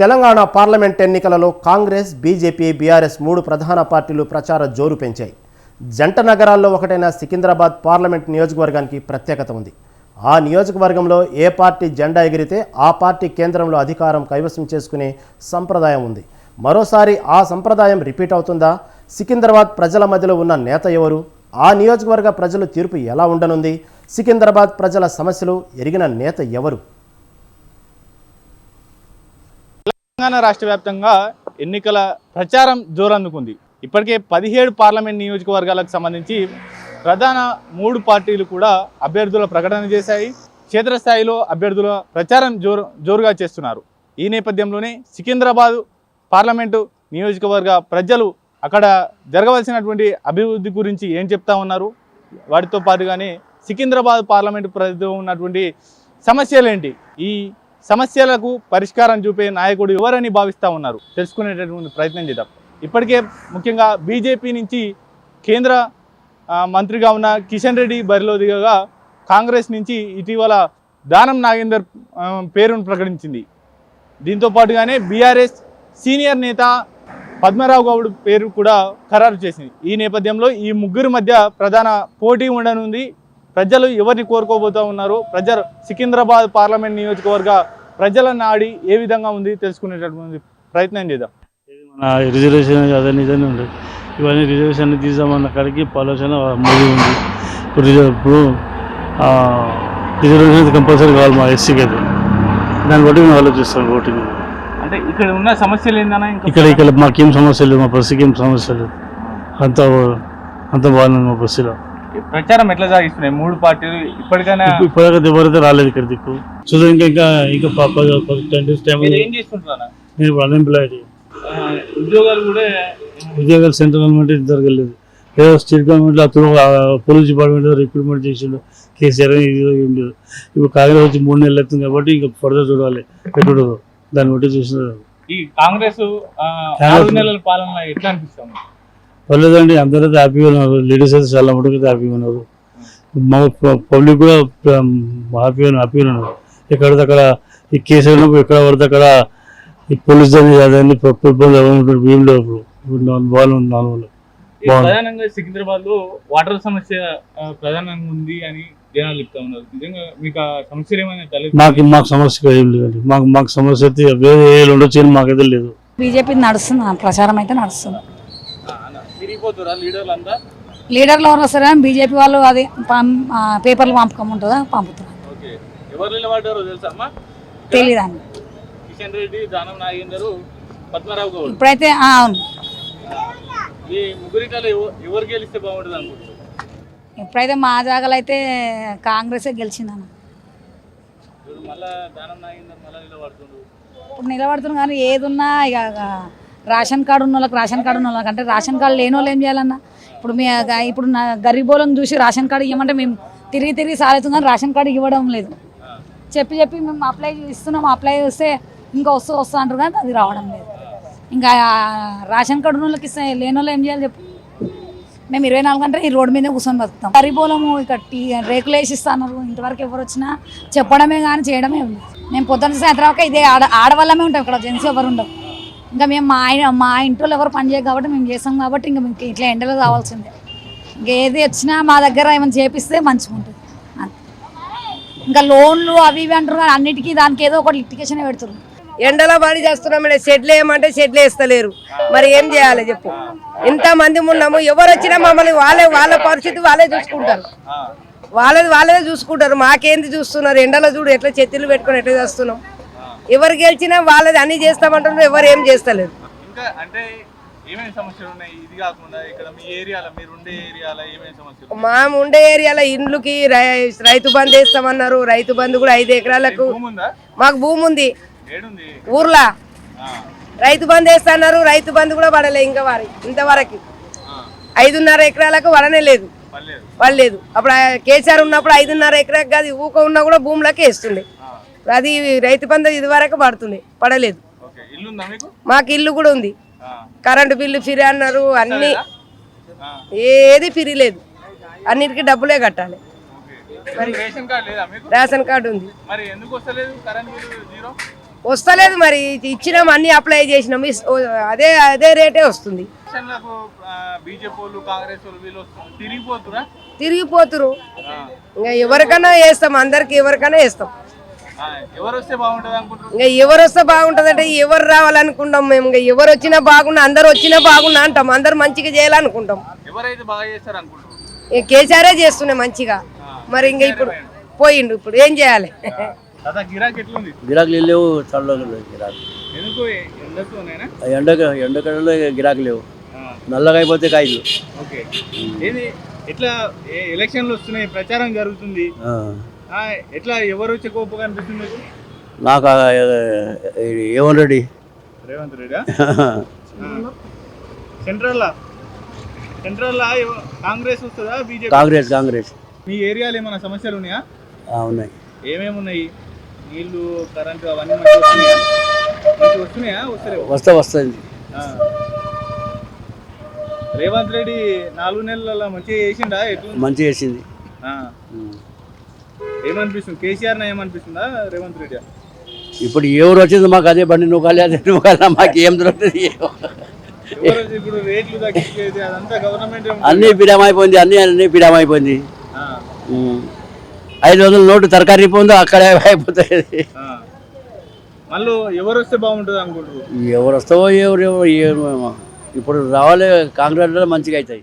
Telangana parliament ఎన్నికలలో Congress BJP BRS మూడు ప్రధాన పార్టీలు ప్రచార జోరు పెంచాయి. జంట నగరాల్లో ఒకటైన సికింద్రాబాద్ పార్లమెంట్ నియోజకవర్గానికి ప్రత్యేకత ఉంది. ఆ నియోజకవర్గంలో ఏ పార్టీ జెండా ఎగిరితే ఆ పార్టీ కేంద్రంలో అధికారం కైవసం చేసుకునే సంప్రదాయం ఉంది. మరోసారి ఆ సంప్రదాయం రిపీట్ అవుతుందా? సికింద్రాబాద్ ప్రజల మధ్యలో ఉన్న నేత ఎవరు? ఆ నియోజకవర్గ ప్రజల తీర్పు ఎలా ఉండనుంది? సికింద్రాబాద్ ప్రజల సమస్యలు ఎరిగిన నేత ఎవరు? తెలంగాణ రాష్ట్ర వ్యాప్తంగా ఎన్నికల ప్రచారం జోరందుకుంది. ఇప్పటికే పదిహేడు పార్లమెంట్ నియోజకవర్గాలకు సంబంధించి ప్రధాన మూడు పార్టీలు కూడా అభ్యర్థుల ప్రకటన చేశాయి. క్షేత్రస్థాయిలో అభ్యర్థుల ప్రచారం జోరు జోరుగా చేస్తున్నారు. ఈ నేపథ్యంలోనే సికింద్రాబాద్ పార్లమెంటు నియోజకవర్గ ప్రజలు అక్కడ జరగవలసినటువంటి అభివృద్ధి గురించి ఏం చెప్తా ఉన్నారు? వాటితో పాటుగానే సికింద్రాబాద్ పార్లమెంటు ప్రజలు ఉన్నటువంటి సమస్యలేంటి? ఈ సమస్యలకు పరిష్కారం చూపే నాయకుడు ఎవరని భావిస్తూ ఉన్నారు? తెలుసుకునేటటువంటి ప్రయత్నం చేద్దాం. ఇప్పటికే ముఖ్యంగా బీజేపీ నుంచి కేంద్ర మంత్రిగా ఉన్న కిషన్ రెడ్డి బరిలో దిగగా కాంగ్రెస్ నుంచి ఇటీవల దానం నాగేందర్ పేరును ప్రకటించింది. దీంతో పాటుగానే బీఆర్ఎస్ సీనియర్ నేత పద్మరావు గౌడ్ పేరు కూడా ఖరారు చేసింది. ఈ నేపథ్యంలో ఈ ముగ్గురు మధ్య ప్రధాన పోటీ ఉండనుంది. ప్రజలు ఎవరిని కోరుకోబోతూ ఉన్నారు ప్రజలు సికింద్రాబాద్ పార్లమెంట్ నియోజకవర్గ ప్రజల నాడి ఏ విధంగా ఉంది తెలుసుకునేటటువంటి ప్రయత్నం చేద్దాం. మన రిజర్వేషన్ అదని ఇదని ఉండదు ఇవన్నీ రిజర్వేషన్ తీద్దామన్న కాడికి ఆలోచన మూవీ ఉంది. ఇప్పుడు రిజర్వేషన్ కంపల్సరీ కావాలి మా ఎస్సీకి అయితే. దాన్ని బట్టి మేము ఆలోచిస్తాం ఓటింగ్. అంటే ఇక్కడ ఉన్న సమస్యలు ఏందన్నా ఇంకా ఇక్కడ ఇక్కడ మాకేం సమస్య లేదు మా బస్సుకి ఏం సమస్య లేదు అంత అంత బాగుంది మా బస్సులో ప్రచారం ఎట్లా సాగిస్తున్నాయి? మూడు పార్టీలు ఇప్పటికైనా ఇప్పటికైతే ఎవరైతే రాలేదు ఇక్కడ దిక్కు చూద్దాం ఇంకా ఇంకా ఇంకా టెన్ డేస్ టైం మీరు ఏం చేసుకుంటున్నా నేను ఇప్పుడు అన్ఎంప్లాయిడ్ ఉద్యోగాలు కూడా ఉద్యోగాలు సెంట్రల్ గవర్నమెంట్ జరగలేదు ఏదో స్టేట్ గవర్నమెంట్ అతను పోలీస్ డిపార్ట్మెంట్ రిక్రూట్మెంట్ చేసిండు. కేసీఆర్ ఇది ఏం లేదు. ఇప్పుడు కాంగ్రెస్ వచ్చి మూడు నెలలు అవుతుంది కాబట్టి ఇంకా ఫర్దర్ చూడాలి. ఎప్పుడు దాన్ని బట్టి చూసిన ఈ కాంగ్రెస్ ఆరు నెలల పాలన ఎట్లా అనిపిస్తుంది? పర్లేదండి అందరైతే హ్యాపీగా ఉన్నారు. లేడీస్ అయితే చాలా మటుకు అయితే హ్యాపీగా ఉన్నారు. మా పబ్లిక్ కూడా హ్యాపీగా హ్యాపీగా ఉన్నారు. ఎక్కడ అక్కడ ఈ కేసు అయినప్పుడు ఎక్కడ పడితే అక్కడ ఈ పోలీస్ దాన్ని అదని ఇబ్బంది ఎవరు ఏం లేవు ఇప్పుడు. బాగుంది నాలుగు. ప్రధానంగా సికింద్రాబాద్లో వాటర్ సమస్య ప్రధానంగా ఉంది అని జనాలు చెప్తా ఉన్నారు. నిజంగా మీకు ఆ సమస్యలు ఏమైనా మాకు మాకు సమస్య ఏం లేదండి. మాకు మాకు సమస్య అయితే వేరే ఉండొచ్చు అని మాకైతే లేదు. బీజేపీ నడుస్తుంది ప్రచారం అయితే నడుస్తుంది. తిరిగిపోతారా లీడర్లు అంతా? లీడర్లు ఎవరు వస్తారు బీజేపీ వాళ్ళు అది పేపర్లు పంపకముంటుందా పంపుతున్నారు. ఓకే. ఎవరు నిలబడ్డారో తెలుసా అమ్మా? కిషన్ రెడ్డి దానం నాగేందర్ పద్మరావు గౌడ్. ఇప్పుడైతే అవును. ఈ ముగ్గురిటలో ఎవరు గెలిస్తే బాగుంటుంది అనుకుంటున్నారు? ఇప్పుడైతే మా జాగాలో అయితే కాంగ్రెసే గెలిచిందన్న. ఇప్పుడు మళ్ళా దానం నాగేందర్ మళ్ళా ఇప్పుడు నిలబడుతున్నాం కానీ ఏది ఉన్నా ఇక రేషన్ కార్డు ఉన్న వాళ్ళకి రేషన్ కార్డు ఉన్న వాళ్ళకి అంటే రేషన్ కార్డు లేని వాళ్ళు ఏం చేయాలన్నా? ఇప్పుడు మీ ఇప్పుడు నా గరీబోలను చూసి రేషన్ కార్డు ఇవ్వమంటే మేము తిరిగి తిరిగి సాగుతుంది కానీ రేషన్ కార్డు ఇవ్వడం లేదు. చెప్పి చెప్పి మేము అప్లై ఇస్తున్నాం అప్లై చేస్తే ఇంకా వస్తూ వస్తూ అంటారు కానీ అది రావడం లేదు. ఇంకా రేషన్ కార్డు ఉన్న వాళ్ళకి ఇస్తే లేని వాళ్ళు ఏం చేయాలి చెప్పు? మేము ఇరవై నాలుగు గంటలు ఈ రోడ్డు మీదే కూర్చొని బతుకుతాం. గరిబోలము ఇక టీ రేకులు వేసి ఇంతవరకు ఎవరు వచ్చినా చెప్పడమే కానీ చేయడమే ఉంది. మేము పొద్దున్న సాయంత్రం ఇదే ఆడ ఆడవాళ్ళమే ఉంటాం ఇక్కడ జెంట్స్ ఎవరు ఉండవు ఇంకా మేము మా ఆయన మా ఇంట్లో ఎవరు పని చేయరు కాబట్టి మేము చేస్తాం కాబట్టి ఇంకా మీకు ఇట్లా ఎండలో కావాల్సిందే. ఇంకా ఏది వచ్చినా మా దగ్గర ఏమైనా చేపిస్తే మంచిగా ఉంటుంది. ఇంకా లోన్లు అవి ఇవి అంటారు కానీ అన్నిటికీ దానికి ఏదో ఒకటి లిటికేషన్ పెడుతున్నారు ఎండలో పని చేస్తున్నాం మేడం షెడ్లు వేయమంటే షెడ్లు వేస్తలేరు. మరి ఏం చేయాలి చెప్పు. ఎంతమంది ఉన్నాము ఎవరు వచ్చినా మమ్మల్ని వాళ్ళే వాళ్ళ పరిస్థితి వాళ్ళే చూసుకుంటారు. వాళ్ళది వాళ్ళే చూసుకుంటారు. మాకేంది చూస్తున్నారు? ఎండలో చూడు ఎట్లా చెత్తులు పెట్టుకొని ఎట్లా చేస్తున్నాం? ఎవరు గెలిచినా వాళ్ళది అన్ని చేస్తామంటున్నారు ఎవరు ఏం చేస్తలేరు. ఇంకా అంటే ఏమేమి సమస్యలు ఉన్నాయి? ఇది కాకుండా ఇక్కడ మీ ఏరియాలో మీరు ఉండే ఏరియాలో ఏమేమి సమస్యలు మా ఉండే ఏరియాలో ఇండ్లుకి రైతు బంధు వేస్తామన్నారు. రైతు బంధు కూడా ఐదు ఎకరాలకు మాకు భూమి ఉంది ఊర్లో? రైతు బంధు వేస్తున్నారు. రైతు బంధు కూడా పడలే ఇంకా వారి ఇంతవరకు. ఐదున్నర ఎకరాలకు పడనే లేదు. పడలేదు. అప్పుడు కేసీఆర్ ఉన్నప్పుడు ఐదున్నర ఎకరాకి అది ఊక ఉన్నా కూడా భూములకి వేస్తుండే. అది రైతు బంధు ఇది వరకు పడుతుండే పడలేదు. మీకు? ఇల్లు కూడా ఉంది. కరెంటు బిల్లు ఫిరి అన్నారు అన్ని ఏది ఫిరి లేదు. అన్నిటికీ డబ్బులే కట్టాలి. రేషన్ కార్డు ఉంది. వస్తలేదు మరి ఇచ్చినాం అన్ని అప్లై చేసినాం. అదే అదే రేటే వస్తుంది. తిరిగిపోతురు? ఇంకా ఎవరికైనా వేస్తాం అందరికి ఎవరికైనా వేస్తాం. ఎవరు వస్తే బాగుంటుంది ఇంకా ఎవరు వస్తే బాగుంటుందంటే ఎవరు రావాలనుకుంటాం మేము. ఇంకా ఎవరు వచ్చినా బాగున్నా అందరు వచ్చినా బాగున్నా అంటాం. అందరు మంచిగా చేయాలనుకుంటాం. ఎవరైతే బాగా చేస్తారు అనుకుంటున్నారు? ఇక కేసీఆరే చేస్తున్నాయి మంచిగా. మరి ఇంకా ఇప్పుడు పోయిండు. ఇప్పుడు. ఏం చేయాలి? గిరాక్ గిరాకులు లేవు చల్లగా గిరాకులు ఎండక ఎండకడలో గిరాకులు లేవు. నల్లగా అయిపోతే కాయలు. ఓకే. ఏది? ఎట్లా ఎలక్షన్లు వస్తున్నాయి ప్రచారం జరుగుతుంది. ఎట్లా ఎవరు వచ్చే కోపం అనిపిస్తుంది మీకు? నాకు ఏమన్ రెడ్డి. రేవంత్ రెడ్డి? సెంట్రల్ సెంట్రల్ కాంగ్రెస్ వస్తుందా బీజేపీ? కాంగ్రెస్ కాంగ్రెస్. మీ ఏరియాలో ఏమైనా సమస్యలు ఉన్నాయా? ఉన్నాయి. ఏమేమి ఉన్నాయి నీళ్ళు కరెంటు అవన్నీ మంచిగా వస్తున్నాయా? మంచిగా వస్తున్నాయా? వస్తలేవు? వస్తే వస్తుంది. రేవంత్ రెడ్డి నాలుగు నెలల మంచిగా చేసిండా? ఎట్లు మంచి చేసింది. ఏమనిపిస్తుంది? కేసీఆర్ ఏమనిపిస్తుందా? రేవంత్ రెడ్డి ఇప్పుడు ఎవరు వచ్చింది మాకు అదే బండి నువ్వు అదే నువ్వు మాకు ఏం దొరుకుతుంది ఎవరు ఇప్పుడు రేట్లు తగ్గించేది అదంతా గవర్నమెంట్ అన్నీ పిడమైపోయింది అన్నీ అన్నీ పిడమైపోయింది. ఐదు వందల నోటు తరకారీ పోయిందో అక్కడే అయిపోతాయి. మళ్ళీ ఎవరు వస్తే బాగుంటుంది అనుకుంటారు ఎవరు వస్తావో ఎవరు ఎవరు. ఇప్పుడు రావాలి కాంగ్రెస్ మంచిగా అవుతాయి.